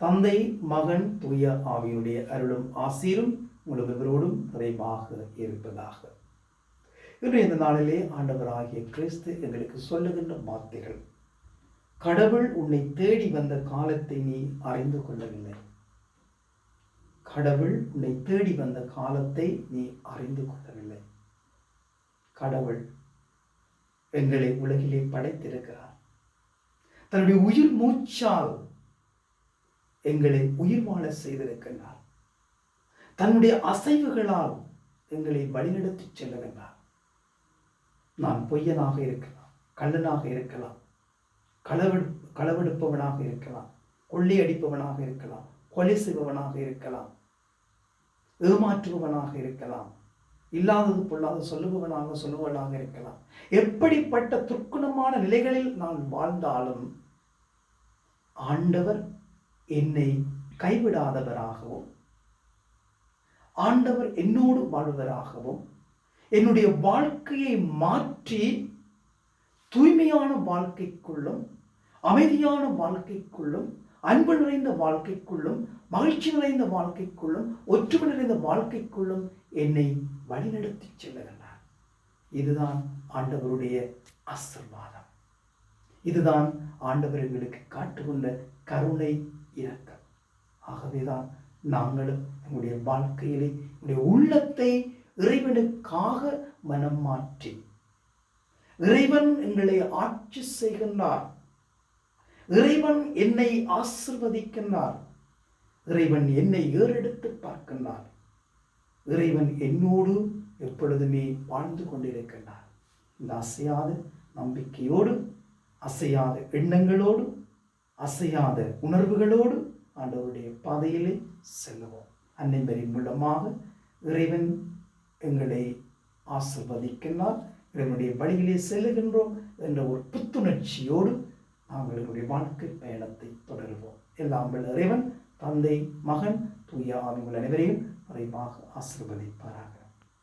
தந்தை மகன் தூய ஆவியுடைய அருளும் ஆசீரும் உலகவரோடும் நிறைவாக இருப்பதாக. இன்று இந்த நாளிலே ஆண்டவராகிய கிறிஸ்து எங்களுக்கு சொல்லுகின்ற வார்த்தைகள் கடவுள் உன்னை தேடி வந்த காலத்தை நீ அறிந்து கொள்ளவில்லை. கடவுள் உன்னை தேடி வந்த காலத்தை நீ அறிந்து கொள்ளவில்லை. கடவுள் எங்களை உலகிலே படைத்திருக்கிறார். தன்னுடைய உயிர் மூச்சால் எங்களை உயிர் வாழ செய்திருக்கின்றார். தன்னுடைய அசைவுகளால் எங்களை வழிநடத்தி செல்லுகின்றார். நான் பொய்யனாக இருக்கலாம் கள்ளனாக இருக்கலாம் களவெடு களவெடுப்பவனாக இருக்கலாம் கொள்ளையடிப்பவனாக இருக்கலாம் கொலை செய்பவனாக இருக்கலாம் ஏமாற்றுபவனாக இருக்கலாம் இல்லாதது பொல்லாத சொல்லுபவனாக சொல்லுபவனாக இருக்கலாம். எப்படிப்பட்ட துர்க்குணமான நிலைகளில் நான் வாழ்ந்தாலும் ஆண்டவர் என்னை கைவிடாதவராகவும் ஆண்டவர் என்னோடு வாழ்வராகவும் என்னுடைய வாழ்க்கையை மாற்றி தூய்மையான வாழ்க்கைக்குள்ளும் அமைதியான வாழ்க்கைக்குள்ளும் அன்பு நிறைந்த வாழ்க்கைக்குள்ளும் மகிழ்ச்சி நிறைந்த வாழ்க்கைக்குள்ளும் ஒற்றுமை நிறைந்த வாழ்க்கைக்குள்ளும் என்னை வழிநடத்தி செல்லுகின்றார். இதுதான் ஆண்டவருடைய ஆசிர்வாதம். இதுதான் ஆண்டவர் எங்களுக்கு காட்டுகொண்ட கருணை இரக்கம் ஆகவேதான் நாங்களும் எங்களுடைய வாழ்க்கையிலே எங்களுடைய உள்ளத்தை இறைவனுக்காக மனம் மாற்றி இறைவன் எங்களை ஆட்சி செய்கின்றார். இறைவன் என்னை ஆசிர்வதிக்கின்றார். இறைவன் என்னை ஏறெடுத்து பார்க்கின்றார். இறைவன் என்னோடு எப்பொழுதுமே வாழ்ந்து கொண்டிருக்கின்றார். இந்த அசையாத நம்பிக்கையோடும் அசையாத எண்ணங்களோடும் அசையாத உணர்வுகளோடு ஆண்டவருடைய பாதையிலே செல்லுவோம். அன்னைமரின் மூலமாக இறைவன் எங்களை ஆசிர்வதிக்கின்றார். இறைவனுடைய வழியிலே செல்லுகின்றோம் என்ற ஒரு புத்துணர்ச்சியோடு நாங்கள் எங்களுடைய வாழ்க்கை பயணத்தை தொடருவோம். எல்லாம் இறைவன் தந்தை மகன் தூய ஆவிகள் அனைவரையும் மறைவாக ஆசிர்வதிப்பாராக.